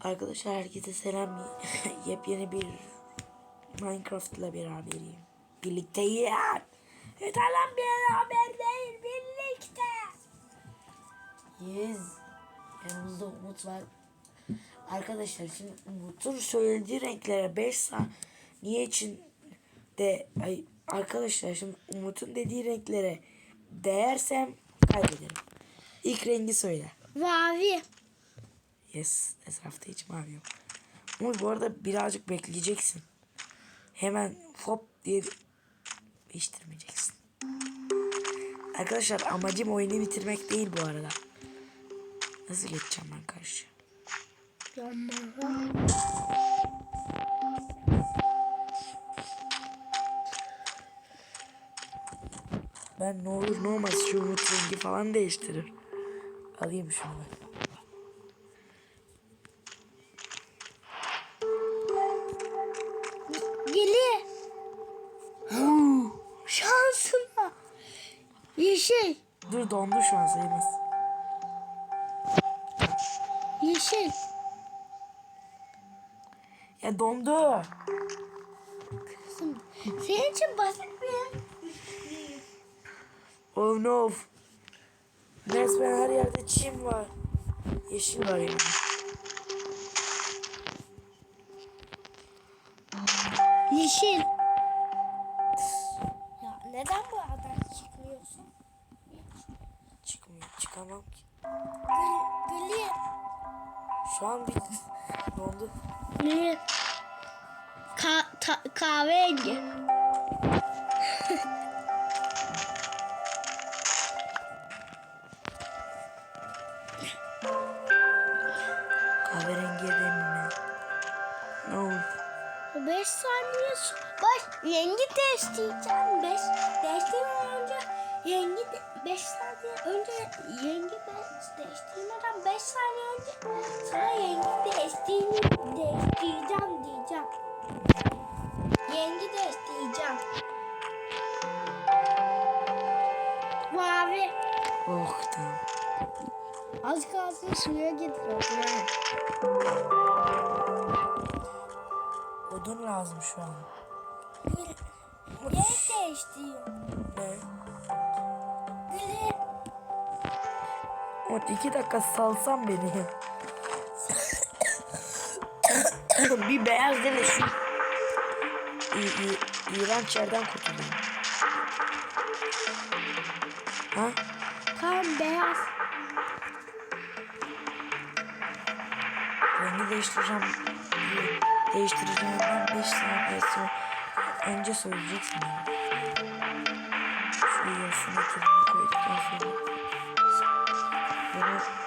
Arkadaşlar herkese selam. Yepyeni bir Minecraft ile beraberiyim. Birlikteyim. Evet lan beraber değil birlikte. Yes. Yanımızda Umut var. Arkadaşlar şimdi Umut'un söylediği renklere 5 saniye için de ay, arkadaşlar şimdi Umut'un dediği renklere değersem kaybederim. İlk rengi söyle. Mavi. Yes. Etrafta hiç mavi yok. Umut bu arada birazcık bekleyeceksin. Hemen hop diye değiştirmeyeceksin. Arkadaşlar amacım oyunu bitirmek değil bu arada. Nasıl geçeceğim ben karşı? Ben ne olur ne olmaz şu umut rengi falan değiştirir. Alayım şunu ben. Ya dondu. Senin için basit bir Oh no. Resmen her yerde çim var. Yeşil var yani. Yeşil. Ta kahverengi. Demine. No. 5 saniye Baş rengi değiştireceğim. 5 değiştirmeden önce rengi 5 saniye önce rengi be- değiştirmeden 5 saniye önce sana değiştireyim, değiştireceğim diyeceğim. Rengi değiştireceğim. Mavi. Oh tamam. Az kalsın suya gidiyor. Odun lazım şu an. Renk değiştiriyor. Ne? Gülü. Umut iki dakika salsan beni. bir beyaz deme şu. İğrenç yerden kurtulayım. Ha? Tam beyaz. Rengi değiştireceğim. Değiştireceğim ben 5 saniye sonra. Önce söyleyeceksin ya. Şu yaşını kelime koyduktan sonra. Bunu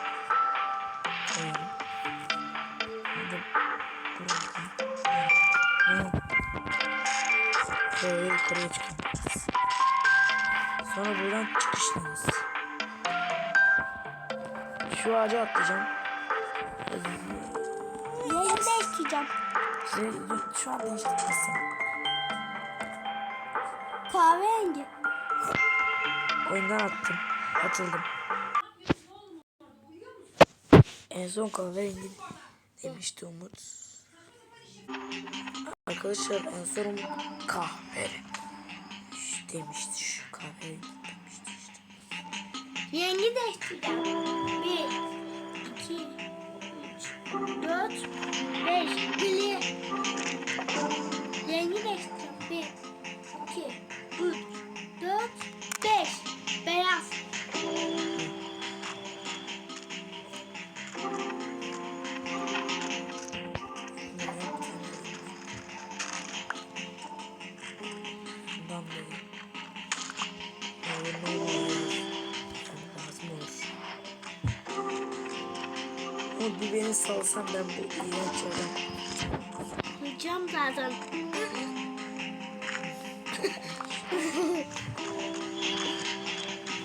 Böyle yukarıya çıkalım. Sonra buradan çıkışlarız. Şu ağaca atlayacağım. Rengi değiştireceğim. Şu an değiştirmezsin. Kahverengi. Oyundan attım. Atıldım. En son kahverengi demişti Umut. Arkadaşlar en son Umut kahverengi demişti. Şu kahverengi demişti işte. Rengi değiştireceğim. Bir, iki, üç, dört, beş.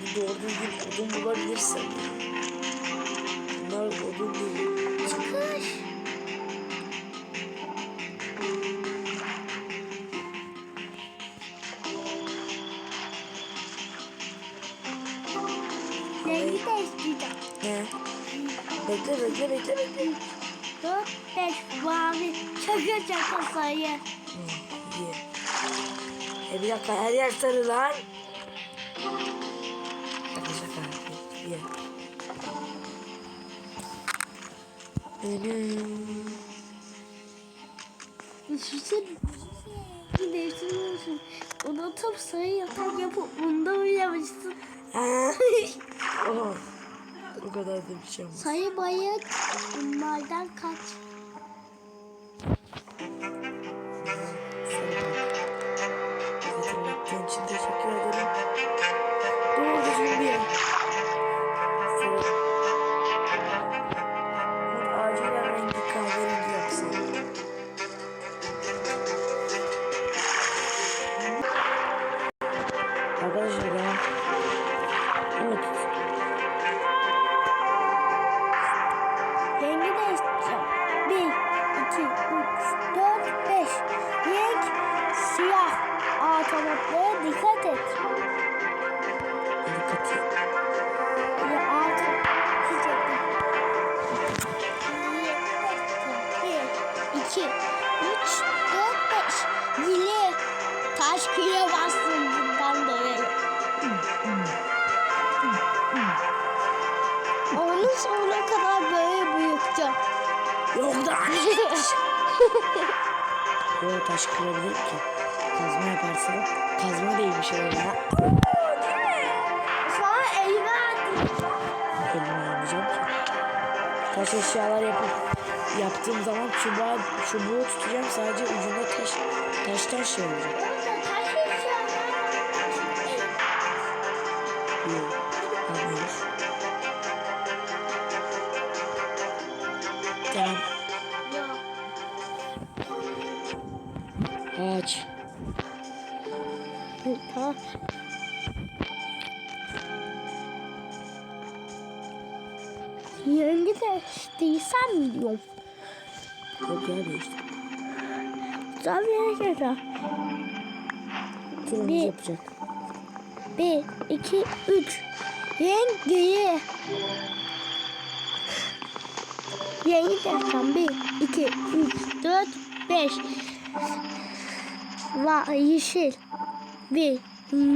Bir doğru düzgün odun bulabilirsem. Bunlar odun değil. Çıkış. Rengi değiştireceğim. Ne? Bekle bekle bekle bekle. Dört, beş. Mavi. Şaka şaka sayı. E bir dakika her yer sarı lan. Şaka şaka. İyi. Benim. Düşünsene. Bir değiştiriyorsun. Ona tam sayı yatak yapıp bunda uyuyamışsın. oh. O kadar da bir şey olmaz. Sayı bayık. Bunlardan kaç? Hatırlattığın için teşekkür ederim. Doğru düzgün bir yer. Acilen rengi kahverengi yapsın. Arkadaşlar ya. Evet. Böyle taş kırabilir ki. Kazma yaparsan kazma değil bir şey olur ha. Sonra elime attım. Elime almayacağım ki. Taş eşyalar yapıp yaptığım zaman çubuğa, çubuğu tutacağım sadece ucunda taş taştan şey olacak. Tamam. Rengi değiştiysem mi diyorum? Yok ya değişti. Tabii de. Turuncu Bir. yapacak. Bir, iki, üç. Gri. Rengi değiştireceğim. Bir, iki, üç, dört, beş. Va yeşil. Bir.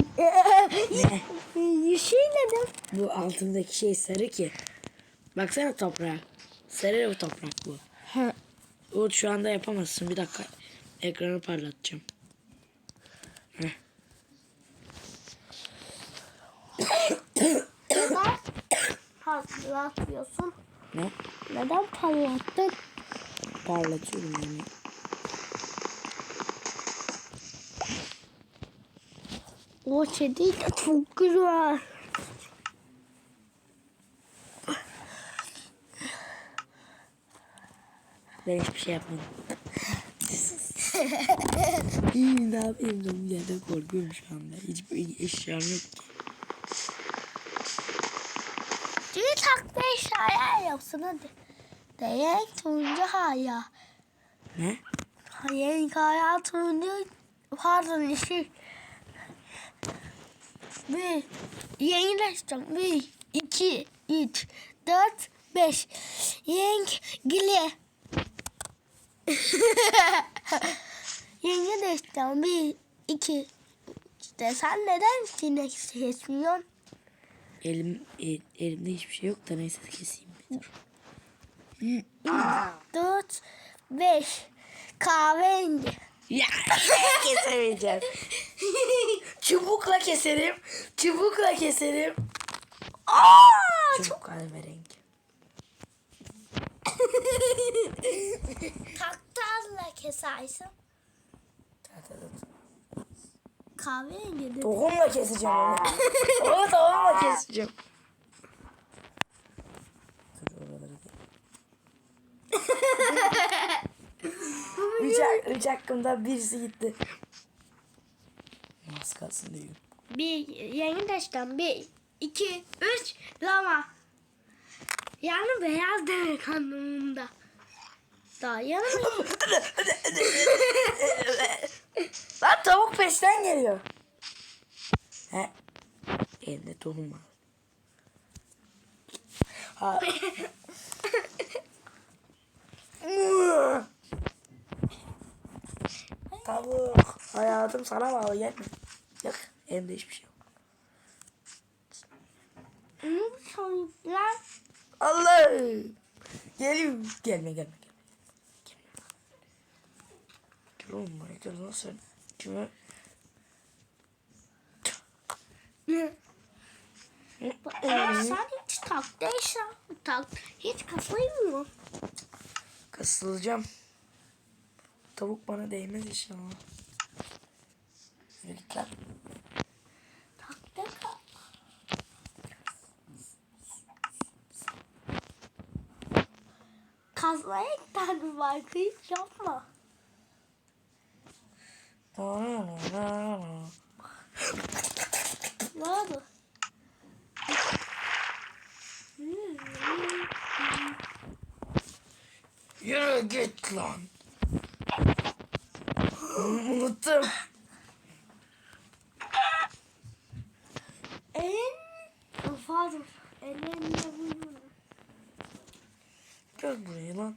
Ne? yeşil dedim. Bu altındaki şey sarı ki. Baksana toprağa. Sarı bu toprak bu. Ha. Umut şu anda yapamazsın. Bir dakika. Ekranı parlatacağım. Heh. Neden parlatıyorsun? Ne? Neden parlattın? Parlatıyorum yani. O kedi de çok güzel. Ben hiçbir şey yapmadım. İyi ne yapayım bir yerde korkuyorum şu anda. Hiçbir eşyam yok ki. Bir takla eşyaya yapsın hadi. Değek turuncu haya. Ne? Renk haya turuncu. Pardon yeşil. Bir. Yenileştim. Bir, iki, üç, dört, beş. Renk gile. Değiştireceğim. Bir, iki. De sen neden sinek seçmiyorsun? Elim, el- elimde hiçbir şey yok da neyse keseyim. Dur. Dört, beş. Kahverengi. Ya kesemeyeceğim. Çubukla keserim. Çubukla keserim. Aa, Çubuk kahverengi. Taktazla kesersin. Kahverengi dedim. Tohumla keseceğim onu. onu tohumla keseceğim. Üç, üç hakkımda birisi gitti. Az kalsın diyor. Bir yeni taştan bir, iki, üç, lama. Yani beyaz demek anlamında. Daha yanı Lan tavuk peşten geliyor. He. Elinde tohum var. Ha. Çabuk. Hayatım sana bağlı gelme. Yok elimde hiçbir şey yok. Çocuklar. Allah. Geliyor. Gelme gelme gelme. Gel oğlum gel lan sen. Kime? Ee, sen hiç taktıysan tak hiç kafayı Kasılacağım. Tavuk bana değmez inşallah. Yürü git lan. Kazmaya var hiç yapma. Ne oldu? Yürü git lan. Unuttum. En pardon. Elimle bunu. Gel buraya lan.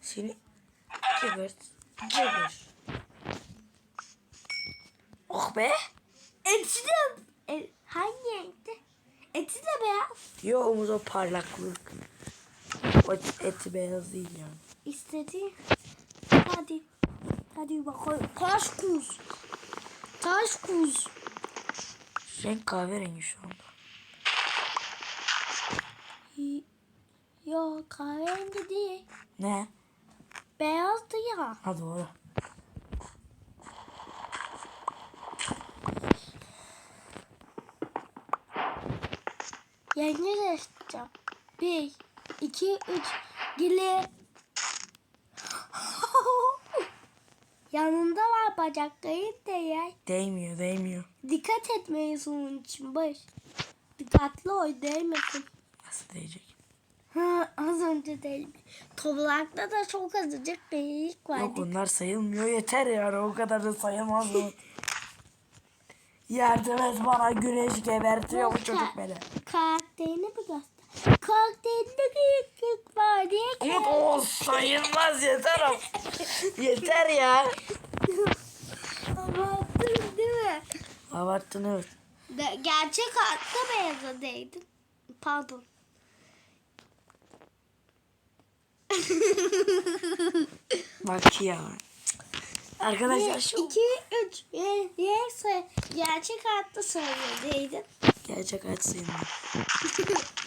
Seni gebert. Geber. Oh be. Eti de e, hangi renkte? Eti de beyaz. Yo omuz o parlaklık. O eti beyaz değil yani. İstedi. Hadi. Hadi bakalım. Taş kuz. Taş kuz. Renk kahverengi şu anda. Yo kahverengi değil. Ne? Beyazdı ya. Ha doğru. Yenge de isteyeceğim. Bir, iki, üç. Gili. Yanında var bacakları da yer. Değmiyor değmiyor. Dikkat etmeyiz onun için baş. Dikkatli ol değmesin. Nasıl değecek? Ha, az önce değil mi? Toprakta da çok azıcık delik vardı. Yok onlar sayılmıyor yeter yani o kadar da sayılmaz mı? Yardım et bana güneş gebertiyor bu çocuk beni. Karakterini mi göster? Karakterinde büyüklük var diye. Umut o sayılmaz yeter ama. yeter ya. Abarttın değil mi? Abarttın evet. De, gerçek hayatta beyaza değdin. Pardon. Bak ya. Arkadaşlar Bir, şu iki, üç. Ye, yekse gerçek hayatta söyleyeydin. gerçek aç sayılmaz.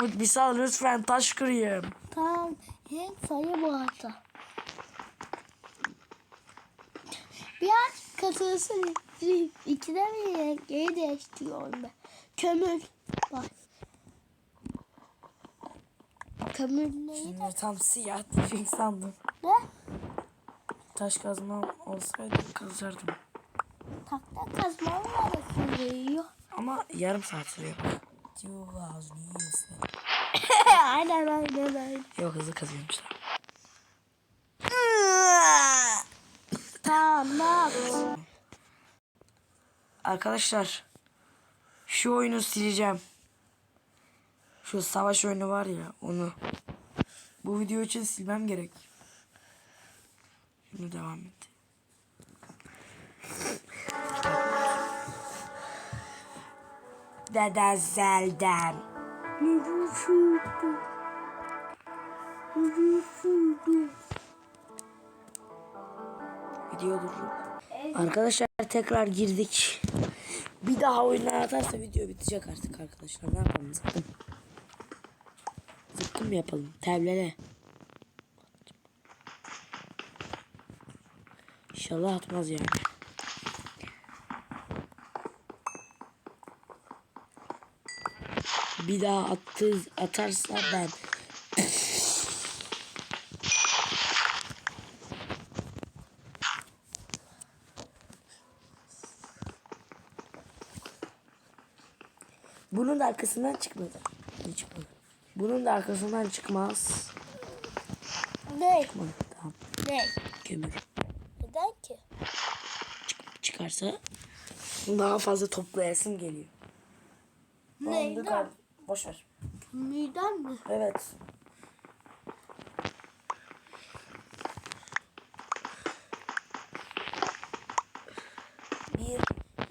Umut bir sal lütfen taş kırayım. Tamam. Hem sayı bu hatta. Biraz katılsın. İkide bir rengi değiştiriyorum ben. Kömür var. Kömür neydi? Şimdi tam siyah tüfek sandım. Ne? Taş kazma olsaydı kazardım. Takta kazmam var kullanıyor. Ama yarım saat sürüyor. Yuh ağzını yiyorsun. aynen aynen aynen. Yok hızlı kazıyormuşlar. Tamam. Arkadaşlar şu oyunu sileceğim. Şu savaş oyunu var ya onu. Bu video için silmem gerek. Şimdi devam et. Dede Zelden. Video. Arkadaşlar tekrar girdik. Bir daha oyuna atarsa video bitecek artık arkadaşlar. Ne yapalım zıkkım. Zıkkım yapalım? Tevlele. İnşallah atmaz yani. Bir daha attı, atarsa ben. Bunun da arkasından çıkmadı. Ne çıkmadı? Bunun da arkasından çıkmaz. Ne? Çıkmadı. Tamam. Ne? Kömür. Neden ki? Çıkarsa daha fazla toplayasım geliyor. Neyden? Tamamdır, Boş ver. Miden mi? Evet. Bir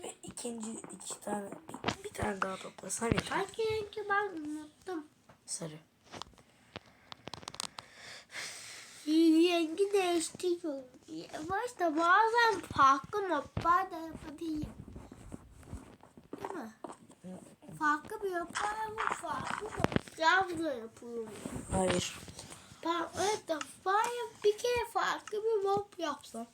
ve ikinci iki tane bir, bir tane daha toplasan yeter. Hangi rengi ben unuttum. Sarı. Rengi değiştiriyorum. Başta bazen farklı modlar da yapabilirim. Farklı bir yapar ama farklı da yapıyorum. Hayır. Ben evet de ben bir kere farklı bir mob yapsam.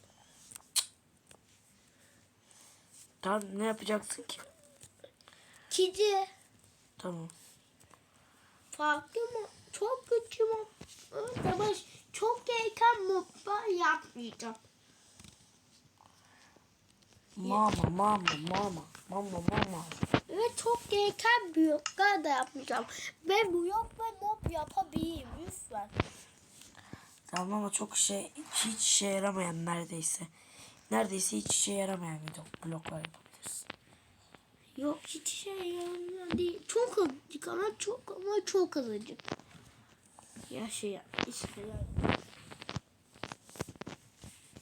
Tamam ne yapacaksın ki? Kedi. Tamam. Farklı mı? Çok güçlü mob. Evet de çok gereken moblar yapmayacağım. Mama mama mama mama mama. Ve çok gereken bloklar da yapmayacağım. Ve blok ve mob yapabilirim lütfen. Tamam ama çok şey hiç işe yaramayan neredeyse. Neredeyse hiç işe yaramayan bir bloklar yapabilirsin. Yok hiç şey yaramıyor değil. Çok azıcık ama çok ama çok azıcık. Ya şey ya işte ya.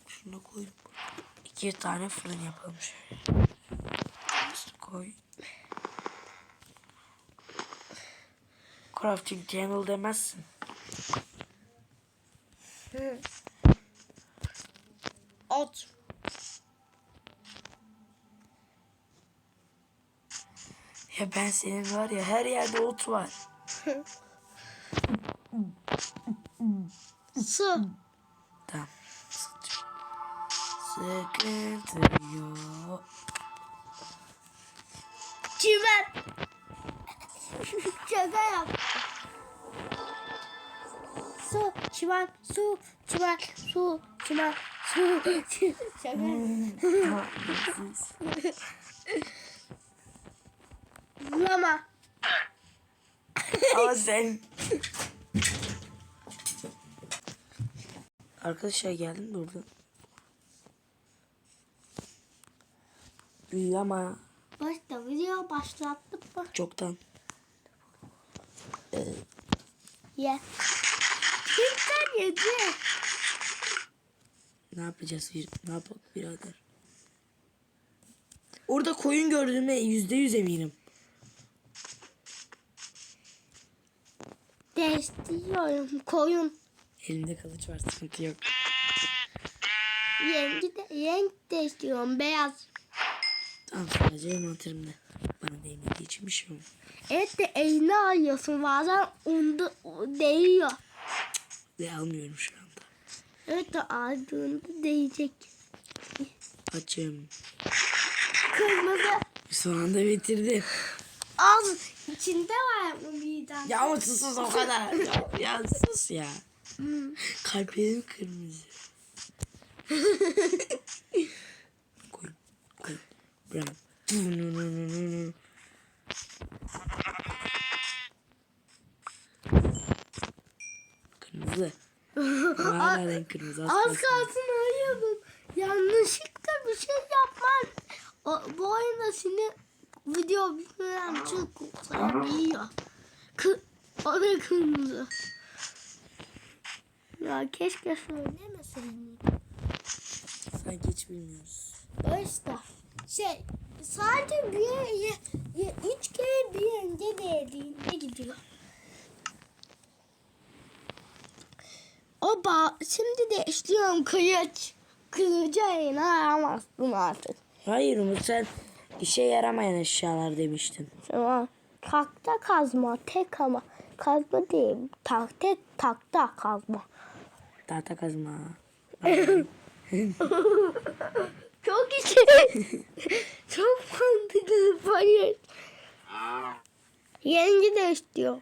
Şunu koy. İki tane fırın yapalım şöyle. Koy. Crafting table demezsin. Ot. Ya ben senin var ya her yerde ot var. Su. Tamam. Sıkıntı yok. Çimen. Şaka yaptım. Su, çimen, su, çimen, su, çimen, su. Şaka yaptım. Lama. Ama sen... Arkadaşlar geldim burada. Ama Başta video başlattık mı? çoktan. Ye. Kimden yedi? Ne yapacağız? Bir, ne yapalım birader? Orada koyun gördüğüme yüzde yüz eminim. Değiştiriyorum koyun. Elimde kılıç var sıkıntı yok. Rengi de, renk değiştiriyorum beyaz. Tamam sadece envanterimde. Bana değmediği için bir şey olmaz. Evet de eline alıyorsun bazen onda değiyor. Ve almıyorum şu anda. Evet de aldığında değecek. Açım. Kırmızı Son anda bitirdim. az içinde var mı birden? Ya ama sus sus o kadar. ya, ya sus ya. Kalplerim kırmızı. koy. Koy. Bırak. Kırmızı. Hala renk kırmızı. Az Az kalsın. kalsın arıyordum. Yanlışlıkla bir şey yapman. O, bu oyunda seni video bitmeden çok kurtarabiliyor. Kı, o da kırmızı. Ya keşke söylemeseydin. Sanki hiç bilmiyoruz. İşte şey sadece bir yere, ya, üç kere bir önce değdiğinde gidiyor. O ba şimdi de işliyorum kılıç. Kılıcı eline aramazsın artık. Hayır Umut sen işe yaramayan eşyalar demiştin. Tamam. Takta kazma tek ama kazma değil. Tak tek takta kazma. Tahta kazma. Çok işe. Çok mantıklı. Hayır. Yengi de istiyor.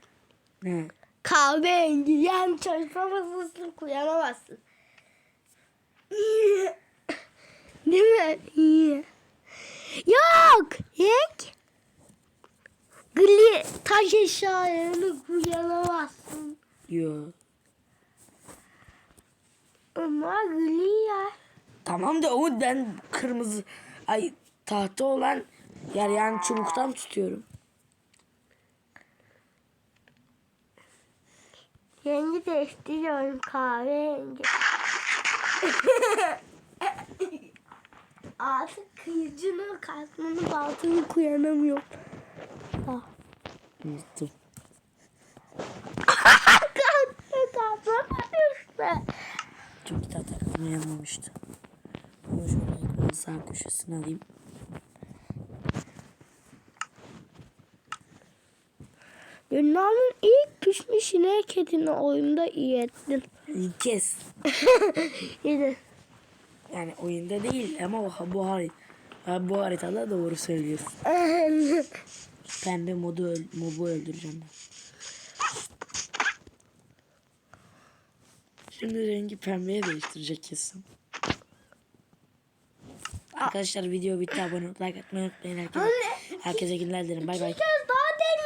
ne? Kahverengi. Yani çalışma masasını kullanamazsın. Değil mi? İyi. Yok. Renk. Gri taş eşyalarını kullanamazsın. Yo. Ama ya. Tamam da Umut ben kırmızı ay tahta olan yer yani çubuktan tutuyorum. Rengi değiştiriyorum kahverengi. Artık kıyıcının kasmanın baltını kuyanamıyor. Ah. Kalktı kalktı düştü. Çok kitap takılma yanmamıştı. Bunu şöyle ekranın sağ köşesine alayım. Dünyanın ilk pişmiş inek etini oyunda iyi ettin. İlk kez. Yedi. Yani oyunda değil ama bu, bu, hari, ha, bu haritada doğru söylüyorsun. Pembe modu öl, mobu öldüreceğim ben. Şimdi rengi pembeye değiştirecek kesin. Arkadaşlar video bitti. Abone olup like atmayı unutmayın. Herkese, herkese günler dilerim. Bay bay.